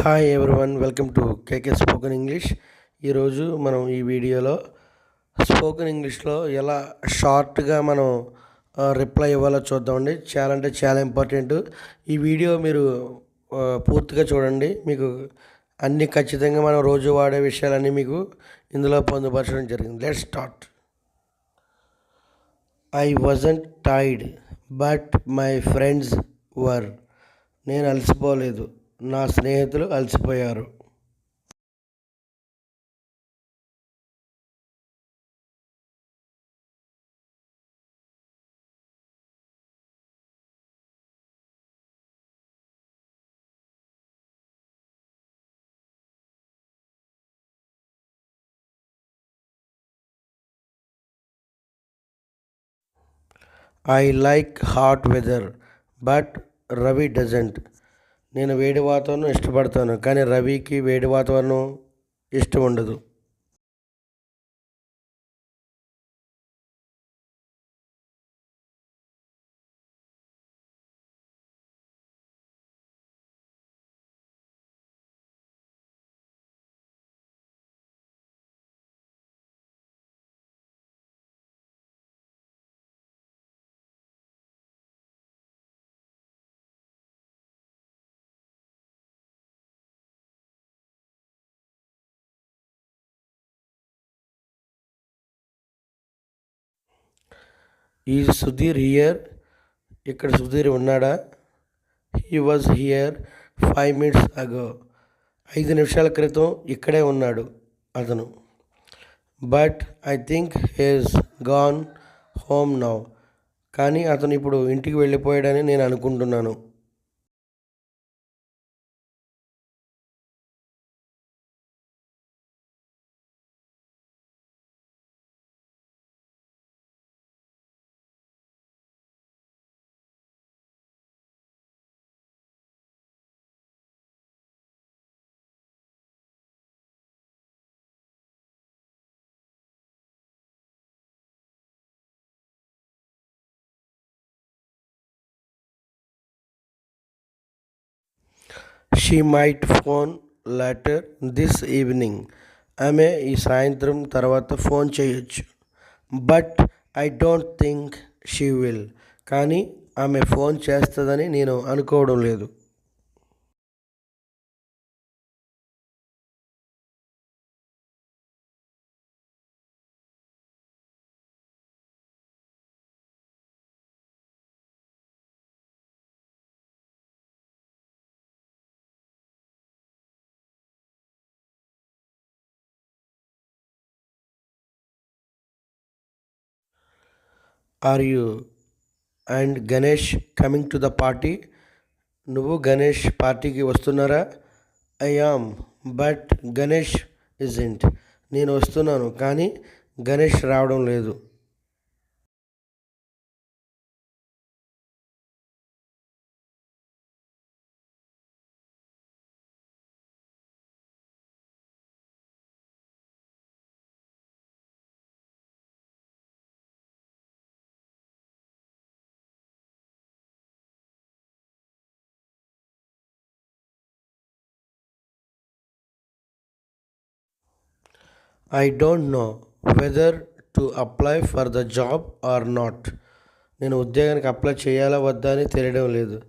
Hi everyone welcome to KK spoken English ఈరోజు మనం ఈ వీడియోలో స్పోకెన్ ఇంగ్లీష్లో ఎలా షార్ట్గా మనం రిప్లై ఇవ్వాలో చూద్దామండి. చాలా అంటే చాలా ఇంపార్టెంట్. ఈ వీడియో మీరు పూర్తిగా చూడండి. మీకు అన్ని ఖచ్చితంగా మనం రోజు వాడే విషయాలన్నీ మీకు ఇందులో పొందుపరచడం జరిగింది. లెట్ స్టార్ట్ ఐ వజంట్ టైడ్ బట్ మై ఫ్రెండ్స్ వర్ నేను అలసిపోలేదు. నా స్నేహితులు అలసిపోయారు I like hot weather but Ravi doesn't నేను వేడి వాతావరణం ఇష్టపడతాను కానీ రవికి వేడి వాతావరణం ఇష్టం ఉండదు. ఈ సుధీర్ హియర్. ఇక్కడ సుధీర్ ఉన్నాడా? He was here five minutes ago. ఐదు నిమిషాల క్రితం ఇక్కడే ఉన్నాడు అతను. But I think he's gone home now. కానీ అతను ఇప్పుడు ఇంటికి వెళ్ళిపోయాడని నేను అనుకుంటున్నాను. She might phone later this evening ఆమె ఈ సాయంత్రం తర్వాత ఫోన్ చేయొచ్చు. But I don't think she will కానీ ఆమె ఫోన్ చేస్తుందని నేను అనుకోవడం లేదు. Are you? And Ganesh coming to the party. నువ్వు గణేష్ పార్టీకి వస్తున్నారా? I am but Ganesh isn't నేను వస్తున్నాను కానీ గణేష్ రావడం లేదు. I don't know whether to apply for the job or not నేను ఉద్యోగానికి అప్లై చేయాలా వద్దా అని తెలియడం లేదు.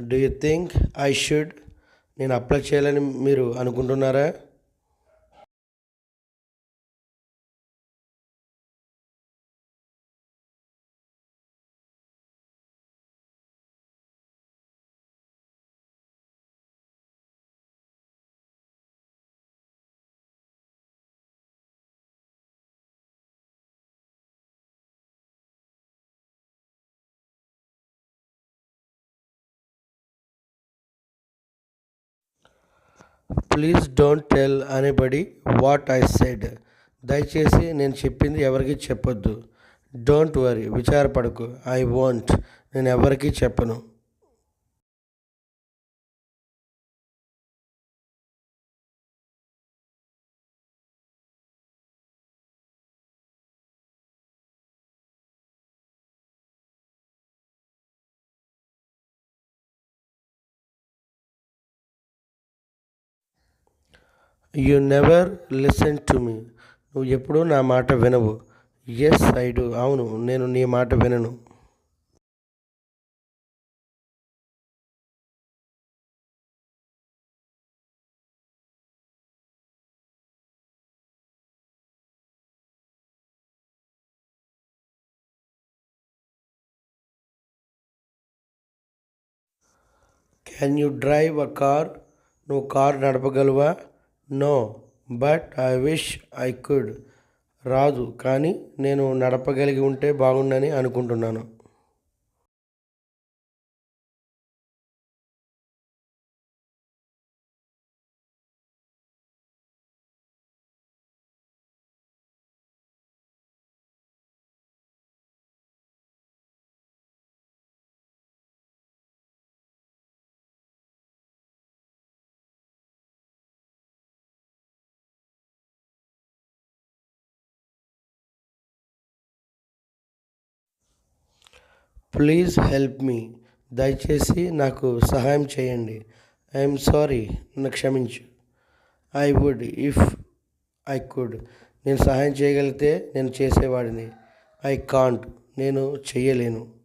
Do you think I should నేను అప్లై చేయాలని మీరు అనుకుంటున్నారా? Please don't tell anybody what I said దయచేసి నేను చెప్పింది ఎవరికి చెప్పొద్దు. డోంట్ వరీ విచారపడకు. ఐ వాంట్ నేను ఎవరికీ చెప్పను. You never listen to me నువ్వు ఎప్పుడూ నా మాట వినవు. ఎస్ ఐ డు అవును నేను నీ మాట వినను. Can you drive a car నువ్వు car నడపగలవా? No but I wish I could. రాదు కానీ నేను నడపగలిగి ఉంటే బాగుండని అనుకుంటున్నాను. Please help me. దయచేసి నాకు సహాయం చేయండి. ఐఎమ్ సారీ నన్ను క్షమించు. I would if I could. నేను సహాయం చేయగలిగితే నేను చేసేవాడిని. ఐ కాంట్ నేను చెయ్యలేను.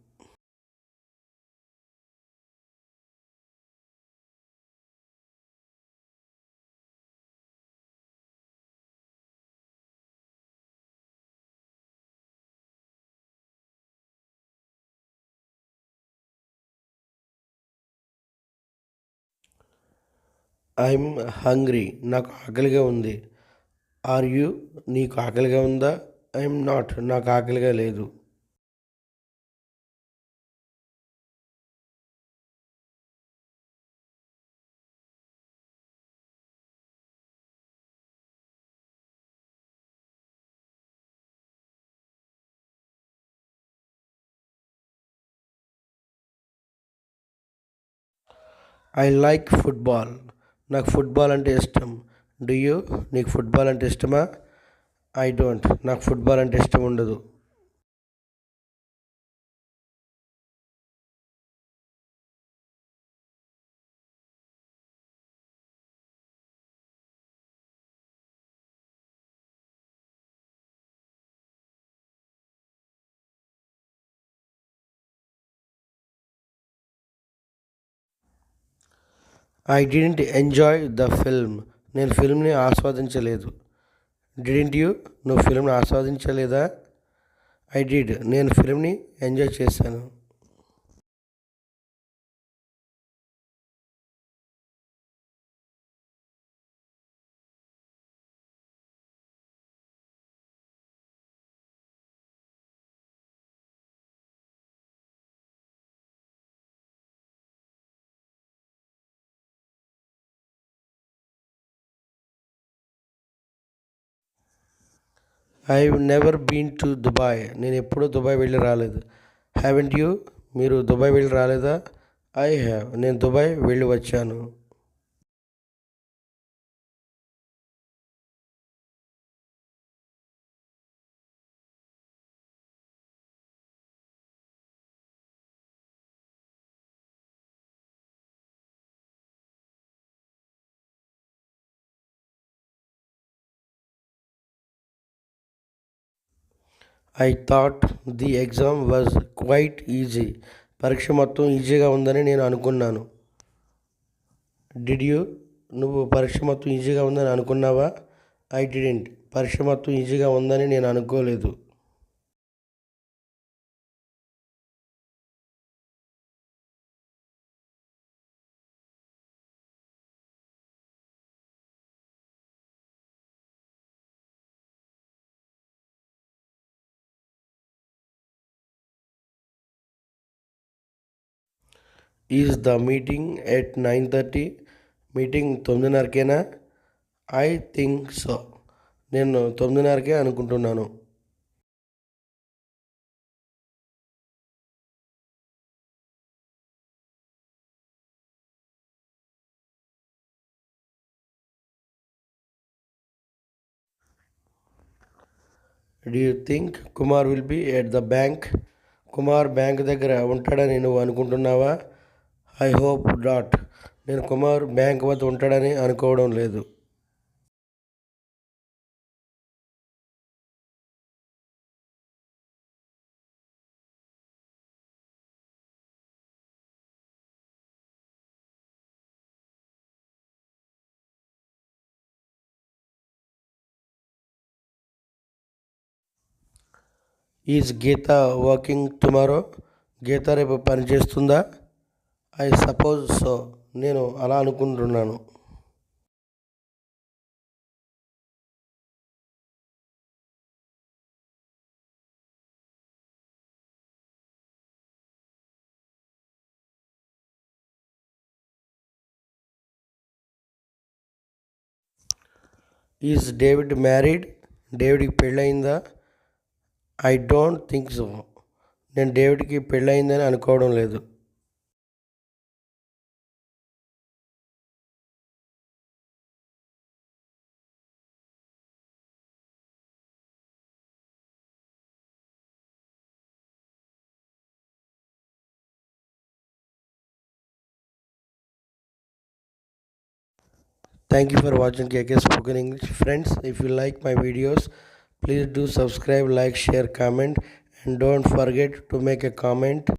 ఐఎమ్ హంగ్రీ నాకు ఆకలిగా ఉంది. ఆర్ యు నీకు ఆకలిగా ఉందా? ఐఎమ్ నాట్ నాకు ఆకలిగా లేదు. ఐ లైక్ ఫుట్బాల్ నాకు ఫుట్బాల్ అంటే ఇష్టం. Do you? నీకు ఫుట్బాల్ అంటే ఇష్టమా? I don't. నాకు ఫుట్బాల్ అంటే ఇష్టం ఉండదు. I didn't enjoy the film నేను ఫిల్మ్ని ఆస్వాదించలేదు. డిడెంట్ యూ నువ్వు ఫిల్మ్ని ఆస్వాదించలేదా? ఐ డిడ్ నేను ఫిల్మ్ని ఎంజాయ్ చేశాను. I never been to Dubai నేను ఎప్పుడూ దుబాయ్ వెళ్ళి రాలేదు. హ్యావెంట్ యూ మీరు దుబాయ్ వెళ్ళి రాలేదా? ఐ హ్యావ్ నేను దుబాయ్ వెళ్ళి వచ్చాను. I thought the exam was quite easy పరీక్ష మొత్తం ఈజీగా ఉందని నేను అనుకున్నాను. డిడ్ యూ నువ్వు పరీక్ష మొత్తం ఈజీగా ఉందని అనుకున్నావా? ఐ డిడెంట్ పరీక్ష మొత్తం ఈజీగా ఉందని నేను అనుకోలేదు. Is the meeting at nine thirty. Meeting తొమ్మిదిన్నరకేనా? I think so. నేను తొమ్మిదిన్నరకే అనుకుంటున్నాను. Do you think Kumar will be at the bank Kumar bank దగ్గర ఉంటాడని నువ్వు అనుకుంటున్నావా? ఐ హోప్ డాట్ నేను కుమార్ బ్యాంక్ వద్ద ఉంటాడని అనుకోవడం లేదు. Is Geeta working tomorrow Geeta రేపు పనిచేస్తుందా ఐ సపోజ్ సో నేను అలా అనుకుంటున్నాను. ఈజ్ డేవిడ్ మ్యారీడ్ డేవిడ్కి పెళ్ళయిందా? ఐ డోంట్ థింక్ సో నేను డేవిడ్కి పెళ్ళయిందని అనుకోవడం లేదు. Thank you for watching KK Spoken English. Friends, if you like my videos, please do subscribe, like, share, comment, and don't forget to make a comment.